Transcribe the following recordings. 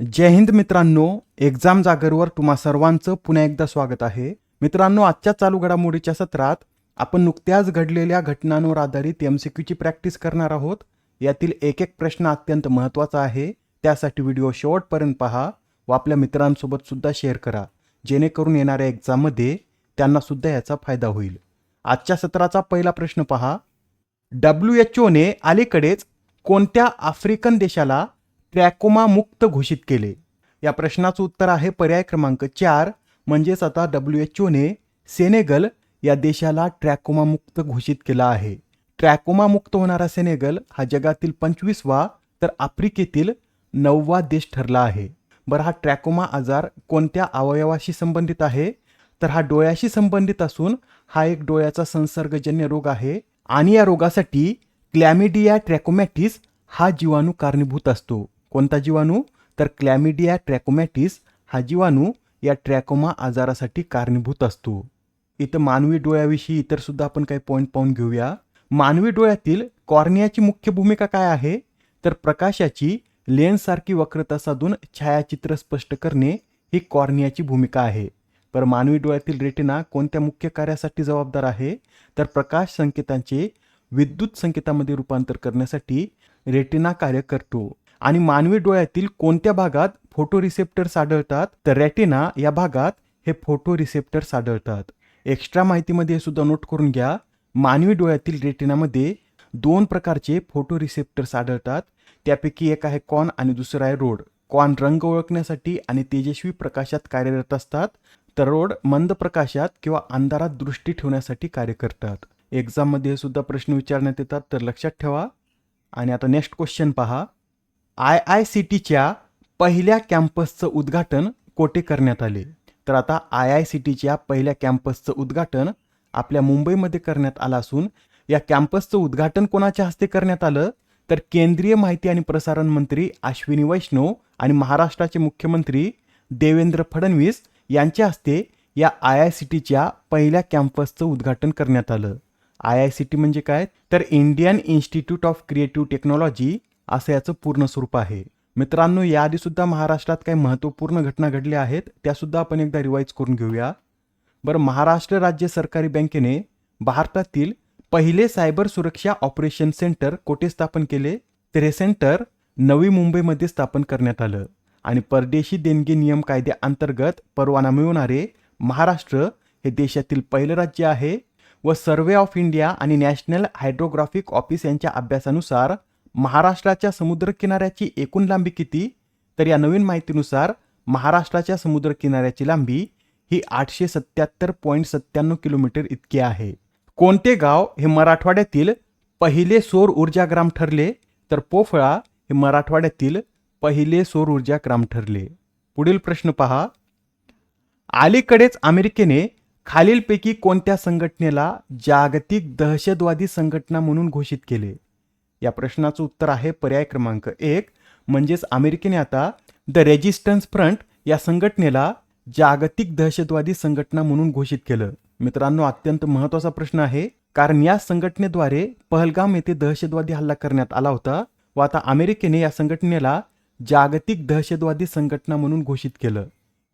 जय हिंद मित्रांनो एक्झाम जागरवर तुम्हा सर्वांचं पुन्हा एकदा स्वागत आहे. मित्रांनो आजच्या चालू घडामोडीच्या सत्रात आपण नुकत्याच घडलेल्या घटनांवर आधारित एम सी क्यूची प्रॅक्टिस करणार आहोत. यातील एक एक प्रश्न अत्यंत महत्त्वाचा आहे. त्यासाठी व्हिडिओ शेवटपर्यंत पहा व आपल्या मित्रांसोबत सुद्धा शेअर करा. जेणेकरून येणाऱ्या एक्झाममध्ये त्यांना सुद्धा याचा फायदा होईल. आजच्या सत्राचा पहिला प्रश्न पहा. डब्ल्यू एच ओने अलीकडेच कोणत्या आफ्रिकन देशाला ट्रॅकोमा मुक्त घोषित केले. या प्रश्नाचं उत्तर आहे पर्याय क्रमांक चार म्हणजेच आता डब्ल्यू एच ओने सेनेगल या देशाला ट्रॅकोमा मुक्त घोषित केला आहे. ट्रॅकोमा मुक्त होणारा सेनेगल हा जगातील पंचवीसवा तर आफ्रिकेतील नववा देश ठरला आहे. बरं हा ट्रॅकोमा आजार कोणत्या अवयवाशी संबंधित आहे? तर हा डोळ्याशी संबंधित असून हा एक डोळ्याचा संसर्गजन्य रोग आहे आणि या रोगासाठी क्लॅमिडिया ट्रॅकोमॅटिस हा जीवाणू कारणीभूत असतो. कोणता जीवाणू? तर क्लॅमिडिया ट्रॅकोमॅटिस हा जीवाणू या ट्रॅकोमा आजारासाठी कारणीभूत असतो. इथं मानवी डोळ्याविषयी इतर सुद्धा आपण काही पॉईंट पाहून घेऊया. मानवी डोळ्यातील कॉर्नियाची मुख्य भूमिका काय आहे? तर प्रकाशाची लेन्ससारखी वक्रता साधून छायाचित्र स्पष्ट करणे ही कॉर्नियाची भूमिका आहे. पर मानवी डोळ्यातील रेटिना कोणत्या मुख्य कार्यासाठी जबाबदार आहे? तर प्रकाश संकेतांचे विद्युत संकेतामध्ये रूपांतर करण्यासाठी रेटिना कार्य करतो. आणि मानवी डोळ्यातील कोणत्या भागात फोटो रिसेप्टर्स आढळतात तर रेटिना या भागात हे फोटो रिसेप्टर्स आढळतात एक्स्ट्रा माहितीमध्ये सुद्धा नोट करून घ्या. मानवी डोळ्यातील रेटिनामध्ये दोन प्रकारचे फोटो रिसेप्टर्स आढळतात त्यापैकी एक आहे कॉन आणि दुसरा आहे रोड. कॉन रंग ओळखण्यासाठी आणि तेजस्वी प्रकाशात कार्यरत असतात तर रोड मंद प्रकाशात किंवा अंधारात दृष्टी ठेवण्यासाठी कार्य करतात. एक्झाममध्ये सुद्धा प्रश्न विचारण्यात येतात तर लक्षात ठेवा. आणि आता नेक्स्ट क्वेश्चन पहा. आय आय सी टीच्या पहिल्या कॅम्पसचं उद्घाटन कोठे करण्यात आले. तर आता आय आय सी टीच्या पहिल्या कॅम्पसचं उद्घाटन आपल्या मुंबईमध्ये करण्यात आलं असून या कॅम्पसचं उद्घाटन कोणाच्या हस्ते करण्यात आलं? तर केंद्रीय माहिती आणि प्रसारण मंत्री अश्विनी वैष्णव आणि महाराष्ट्राचे मुख्यमंत्री देवेंद्र फडणवीस यांच्या हस्ते या आय आय सी टीच्या पहिल्या कॅम्पसचं उद्घाटन करण्यात आलं. आय आय सी टी म्हणजे काय? तर Indian institute of creative technology असं याचं पूर्ण स्वरूप आहे. मित्रांनो याआधी सुद्धा महाराष्ट्रात काही महत्त्वपूर्ण घटना घडल्या आहेत त्यासुद्धा आपण एकदा रिवाईज करून घेऊया. बरं महाराष्ट्र राज्य सरकारी बँकेने भारतातील पहिले सायबर सुरक्षा ऑपरेशन सेंटर कोठे स्थापन केले? तर हे सेंटर नवी मुंबईमध्ये स्थापन करण्यात आलं. आणि परदेशी देणगी नियम कायद्याअंतर्गत परवाना मिळवणारे महाराष्ट्र हे देशातील पहिलं राज्य आहे व सर्वे ऑफ इंडिया आणि नॅशनल हायड्रोग्राफिक ऑफिस यांच्या अभ्यासानुसार महाराष्ट्राच्या समुद्रकिनाऱ्याची एकूण लांबी किती? तर या नवीन माहितीनुसार महाराष्ट्राच्या समुद्रकिनाऱ्याची लांबी ही आठशे सत्याहत्तर पॉईंट सत्त्याण्णव किलोमीटर इतकी आहे. कोणते गाव हे मराठवाड्यातील पहिले सौर ऊर्जा ग्राम ठरले? तर पोफळा हे मराठवाड्यातील पहिले सौर ऊर्जा ग्राम ठरले. पुढील प्रश्न पहा. अलीकडेच अमेरिकेने खालीलपैकी कोणत्या संघटनेला जागतिक दहशतवादी संघटना म्हणून घोषित केले? या प्रश्नाचं उत्तर आहे पर्याय क्रमांक एक. म्हणजेच अमेरिकेने आता द रेजिस्टन्स फ्रंट या संघटनेला जागतिक दहशतवादी संघटना म्हणून घोषित केलं. मित्रांनो अत्यंत महत्त्वाचा प्रश्न आहे. कारण या संघटनेद्वारे पहलगाम येथे दहशतवादी हल्ला करण्यात आला होता व आता अमेरिकेने या संघटनेला जागतिक दहशतवादी संघटना म्हणून घोषित केलं.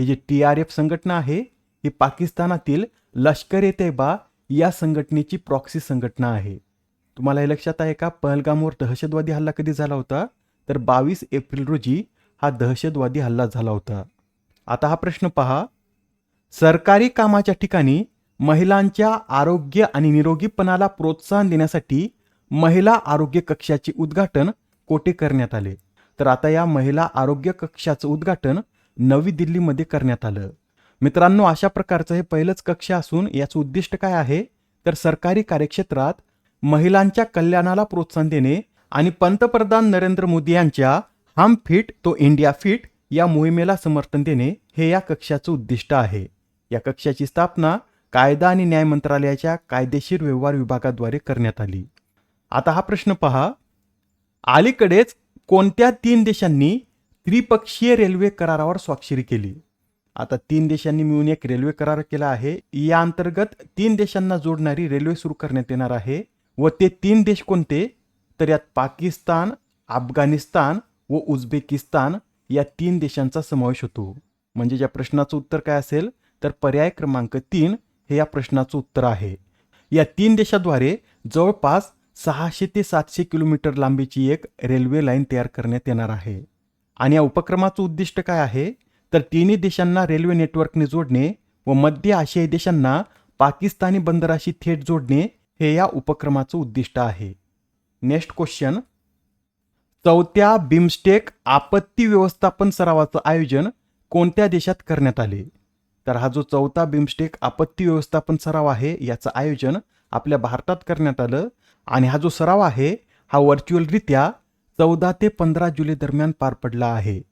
ही जी टी आर एफ संघटना आहे ही पाकिस्तानातील लष्कर ए तैबा या संघटनेची प्रॉक्सी संघटना आहे. तुम्हाला हे लक्षात आहे का? पहलगामवर दहशतवादी हल्ला कधी झाला होता? तर बावीस एप्रिल रोजी हा दहशतवादी हल्ला झाला होता. आता हा प्रश्न पहा. सरकारी कामाच्या ठिकाणी महिलांच्या आरोग्य आणि निरोगीपणाला प्रोत्साहन देण्यासाठी महिला आरोग्य कक्षाचे उद्घाटन कोठे करण्यात आले? तर आता या महिला आरोग्य कक्षाचं उद्घाटन नवी दिल्लीमध्ये करण्यात आलं. मित्रांनो अशा प्रकारचं हे पहिलंच कक्ष असून याचं उद्दिष्ट काय आहे? तर सरकारी कार्यक्षेत्रात महिलांच्या कल्याणाला प्रोत्साहन देणे आणि पंतप्रधान नरेंद्र मोदी यांच्या हम फिट तो इंडिया फिट या मोहिमेला समर्थन देणे हे या कक्षाचं उद्दिष्ट आहे. या कक्षाची स्थापना कायदा आणि न्याय मंत्रालयाच्या कायदेशीर व्यवहार विभागाद्वारे करण्यात आली. आता हा प्रश्न पहा. अलीकडेच कोणत्या तीन देशांनी त्रिपक्षीय रेल्वे करारावर स्वाक्षरी केली? आता तीन देशांनी मिळून एक रेल्वे करार केला आहे. या अंतर्गत तीन देशांना जोडणारी रेल्वे सुरू करण्यात येणार आहे. व ते तीन देश कोणते? तर यात पाकिस्तान अफगाणिस्तान व उझबेकिस्तान या तीन देशांचा समावेश होतो. म्हणजे ज्या प्रश्नाचं उत्तर काय असेल? तर पर्याय क्रमांक तीन हे या प्रश्नाचं उत्तर आहे. या तीन देशाद्वारे जवळपास सहाशे ते सातशे किलोमीटर लांबीची एक रेल्वे लाईन तयार करण्यात येणार आहे. आणि या उपक्रमाचं उद्दिष्ट काय आहे? तर तिन्ही देशांना रेल्वे नेटवर्कने जोडणे व मध्य आशियाई देशांना पाकिस्तानी बंदराशी थेट जोडणे हे या उपक्रमाचं उद्दिष्ट आहे. नेक्स्ट क्वेश्चन चौथ्या बिमस्टेक आपत्ती व्यवस्थापन सरावाचं आयोजन कोणत्या देशात करण्यात आले? तर हा जो चौथा बिमस्टेक आपत्ती व्यवस्थापन सराव आहे याचं आयोजन आपल्या भारतात करण्यात आलं. आणि हा जो सराव आहे हा व्हर्च्युअलरित्या चौदा ते पंधरा जुलै दरम्यान पार पडला आहे.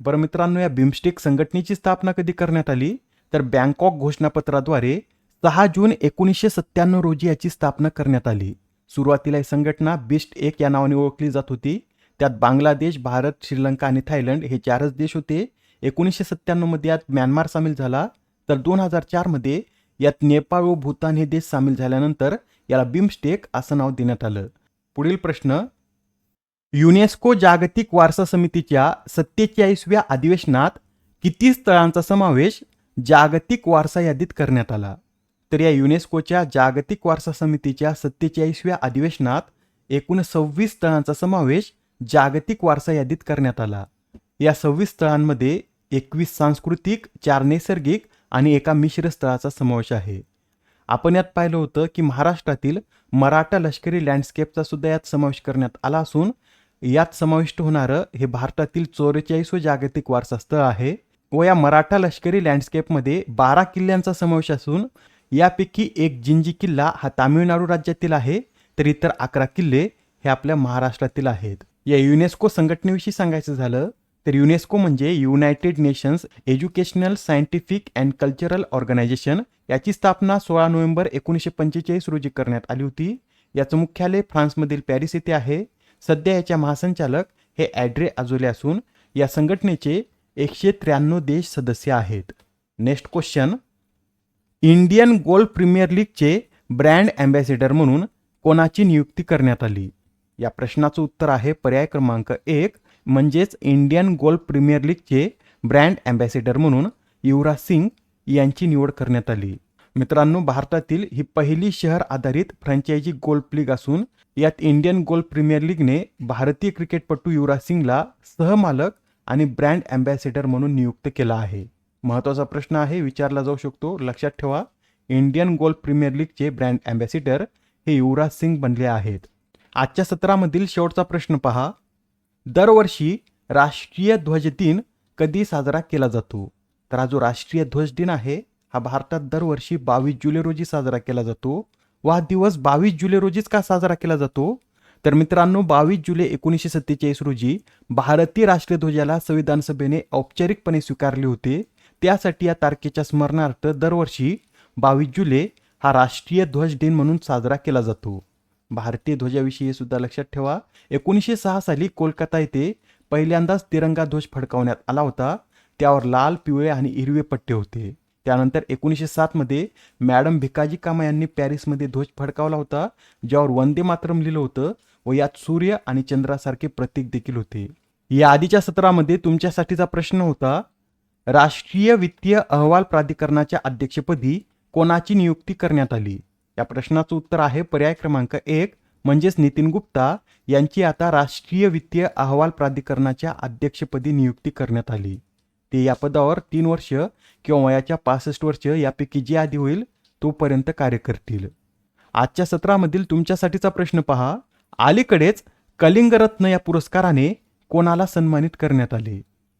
बरं मित्रांनो या बिमस्टेक संघटनेची स्थापना कधी करण्यात आली? तर बँकॉक घोषणापत्राद्वारे सहा जून एकोणीसशे सत्त्याण्णव रोजी याची स्थापना करण्यात आली. सुरुवातीला ही संघटना बिस्ट एक या नावाने ओळखली जात होती. त्यात बांगलादेश भारत श्रीलंका आणि थायलंड हे चारच देश होते. एकोणीसशे सत्त्याण्णवमध्ये यात म्यानमार सामील झाला. तर दोन हजार चारमध्ये यात नेपाळ व भूतान हे देश सामील झाल्यानंतर याला बिमस्टेक असं नाव देण्यात आलं. पुढील प्रश्न. युनेस्को जागतिक वारसा समितीच्या सत्तेचाळीसव्या अधिवेशनात किती स्थळांचा समावेश जागतिक वारसा यादीत करण्यात आला? तर या युनेस्कोच्या जागतिक वारसा समितीच्या सत्तेचाळीसव्या अधिवेशनात एकूण सव्वीस स्थळांचा समावेश जागतिक वारसा यादीत करण्यात आला. या सव्वीस स्थळांमध्ये एकवीस सांस्कृतिक चार नैसर्गिक आणि एका मिश्र स्थळाचा समावेश आहे. आपण यात पाहिलं होतं की महाराष्ट्रातील मराठा लष्करी लँडस्केपचा सुद्धा यात समावेश करण्यात आला असून यात समाविष्ट होणारं हे भारतातील चौवेचाळीसवं जागतिक वारसा स्थळ आहे व या मराठा लष्करी लँडस्केपमध्ये बारा किल्ल्यांचा समावेश असून यापैकी एक जिंजी किल्ला हा तामिळनाडू राज्यातील आहे तर इतर अकरा किल्ले हे आपल्या महाराष्ट्रातील आहेत. या युनेस्को संघटनेविषयी सांगायचं झालं तर युनेस्को म्हणजे United nations educational scientific and cultural organisation याची स्थापना सोळा नोव्हेंबर एकोणीसशे पंचेचाळीस रोजी करण्यात आली होती. याचं मुख्यालय फ्रान्समधील पॅरिस येथे आहे. सध्या याच्या महासंचालक हे ॲड्रे आजोले असून या संघटनेचे एकशे त्र्याण्णव देश सदस्य आहेत. Next question. Indian golf premier लीगचे brand ambassador म्हणून कोणाची नियुक्ती करण्यात आली? या प्रश्नाचं उत्तर आहे पर्याय क्रमांक एक म्हणजेच इंडियन गोल्फ प्रीमियर लीगचे ब्रँड अँबॅसेडर म्हणून युवराज सिंग यांची निवड करण्यात आली. मित्रांनो भारतातील ही पहिली शहर आधारित फ्रँचायझी गोल्फ लीग असून यात इंडियन गोल्फ प्रीमियर लीगने भारतीय क्रिकेटपटू युवराज सिंगला सहमालक आणि ब्रँड अँबॅसेडर म्हणून नियुक्त केला आहे. महत्त्वाचा प्रश्न आहे विचारला जाऊ शकतो. लक्षात ठेवा इंडियन गोल्फ प्रीमियर लीगचे ब्रँड अँबॅसिडर हे युवराज सिंग बनले आहेत. आजच्या सत्रामधील शेवटचा प्रश्न पहा. दरवर्षी राष्ट्रीय ध्वज दिन कधी साजरा केला जातो? तर हा जो राष्ट्रीय ध्वज दिन आहे हा भारतात दरवर्षी बावीस जुलै रोजी साजरा केला जातो. व हा दिवस बावीस जुलै रोजीच का साजरा केला जातो? तर मित्रांनो बावीस जुलै एकोणीसशे सत्तेचाळीस रोजी भारतीय राष्ट्रीय ध्वजाला संविधान सभेने औपचारिकपणे स्वीकारले होते. त्यासाठी या तारखेच्या स्मरणार्थ दरवर्षी बावीस जुलै हा राष्ट्रीय ध्वज दिन म्हणून साजरा केला जातो. भारतीय ध्वजाविषयी सुद्धा लक्षात ठेवा. एकोणीसशे सहा साली कोलकाता येथे पहिल्यांदाच तिरंगा ध्वज फडकावण्यात आला होता. त्यावर लाल पिवळे आणि हिरवे पट्टे होते. त्यानंतर एकोणीसशे सातमध्ये मॅडम भिकाजी कामा यांनी पॅरिसमध्ये ध्वज फडकावला होता ज्यावर वंदे मातरम लिहिलं होतं व यात सूर्य आणि चंद्रासारखे प्रतीक देखील होते. या आधीच्या सत्रामध्ये तुमच्यासाठीचा प्रश्न होता राष्ट्रीय वित्तीय अहवाल प्राधिकरणाच्या अध्यक्षपदी कोणाची नियुक्ती करण्यात आली? या प्रश्नाचं उत्तर आहे पर्याय क्रमांक एक म्हणजेच नितीन गुप्ता यांची आता राष्ट्रीय वित्तीय अहवाल प्राधिकरणाच्या अध्यक्षपदी नियुक्ती करण्यात आली. ते या पदावर तीन वर्ष किंवा वयाच्या पासष्ट वर्ष यापैकी जे आधी होईल तोपर्यंत कार्य करतील. आजच्या सत्रामधील तुमच्यासाठीचा प्रश्न पहा. अलीकडेच कलिंगरत्न या पुरस्काराने कोणाला सन्मानित करण्यात आले?